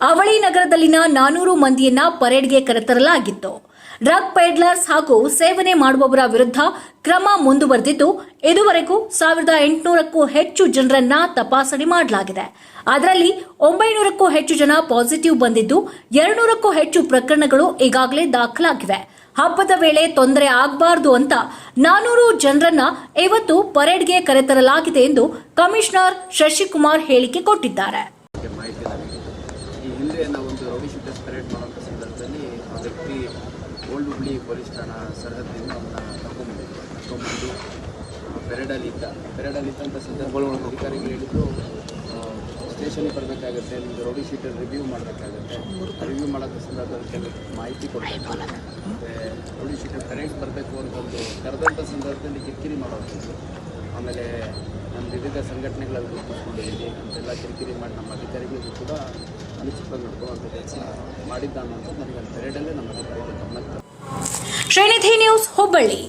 ಅವಳಿ ನಗರದಲ್ಲಿನ ನಾನೂರು ಮಂದಿಯನ್ನ ಪರೇಡ್ಗೆ ಕರೆತರಲಾಗಿತ್ತು. ಡ್ರಗ್ ಪೆಡ್ಲರ್ಸ್ ಹಾಗೂ ಸೇವನೆ ಮಾಡುವವರ ವಿರುದ್ಧ ಕ್ರಮ ಮುಂದುವರೆದಿದ್ದು, ಇದುವರೆಗೂ ಸಾವಿರದ ಎಂಟುನೂರಕ್ಕೂ ಹೆಚ್ಚು ಜನರನ್ನ ತಪಾಸಣೆ ಮಾಡಲಾಗಿದೆ. ಅದರಲ್ಲಿ ಒಂಬೈನೂರಕ್ಕೂ ಹೆಚ್ಚು ಜನ ಪಾಸಿಟಿವ್ ಬಂದಿದ್ದು, ಎರಡುನೂರಕ್ಕೂ ಹೆಚ್ಚು ಪ್ರಕರಣಗಳು ಈಗಾಗಲೇ ದಾಖಲಾಗಿವೆ. ಹಬ್ಬದ ವೇಳೆ ತೊಂದರೆ ಆಗಬಾರದು ಅಂತ ನಾನೂರು ಜನರನ್ನ ಇವತ್ತು ಪರೇಡ್ಗೆ ಕರೆತರಲಾಗಿದೆ ಎಂದು ಕಮಿಷನರ್ ಶಶಿಕುಮಾರ್ ಹೇಳಿಕೆ ಕೊಟ್ಟಿದ್ದಾರೆ. ನಾವು ಒಂದು ರೌಡಿ ಶೂಟರ್ಸ್ ಪರೇಡ್ ಮಾಡುವಂಥ ಸಂದರ್ಭದಲ್ಲಿ ಆ ವ್ಯಕ್ತಿ ಓಲ್ಡ್ ಹುಬ್ಳಿ ಪೊಲೀಸ್ ಠಾಣಾ ಸರಹದ್ದಿಂದ ಅವನ್ನ ಕರ್ಕೊಂಡ್ಬಂದಿದ್ರು ಕರ್ಕೊಂಡ್ಬಂದು ಪೆರೇಡಲ್ಲಿ ಇದ್ದ ಪೆರೇಡಲ್ಲಿ ಇದ್ದಂಥ ಸಂದರ್ಭಗಳು ಅಧಿಕಾರಿಗಳು ಹೇಳಿದ್ದು ಸ್ಟೇಷನ್ಗೆ ಬರಬೇಕಾಗುತ್ತೆ ನಿಮ್ಮದು ರೌಡಿ ಶೀಟರ್ ರಿವ್ಯೂ ಮಾಡಬೇಕಾಗುತ್ತೆ. ರಿವ್ಯೂ ಮಾಡೋದ್ರ ಸಂದರ್ಭದಲ್ಲಿ ಕೆಲವು ಮಾಹಿತಿ ಕೊಡಬೇಕು. ಮತ್ತು ರೌಡಿ ಶೀಟರ್ ಕರೆಂಟ್ ಬರಬೇಕು ಅಂತ ಒಂದು ಕರೆದಂಥ ಸಂದರ್ಭದಲ್ಲಿ ಕಿರಿಕಿರಿ ಮಾಡೋದು. ಆಮೇಲೆ ನಮ್ಮ ವಿವಿಧ ಸಂಘಟನೆಗಳಲ್ಲಿ ಗುರುತಿಸ್ಕೊಂಡಿದ್ದೀವಿ ಅಂತೆಲ್ಲ ಕಿರಿಕಿರಿ ಮಾಡಿ ನಮ್ಮ ಅಧಿಕಾರಿಗಳಿಗೂ ಕೂಡ ಅನುಚಿತವಾಗಿ ನ್ಯೂಸ್ ಹುಬ್ಬಳ್ಳಿ.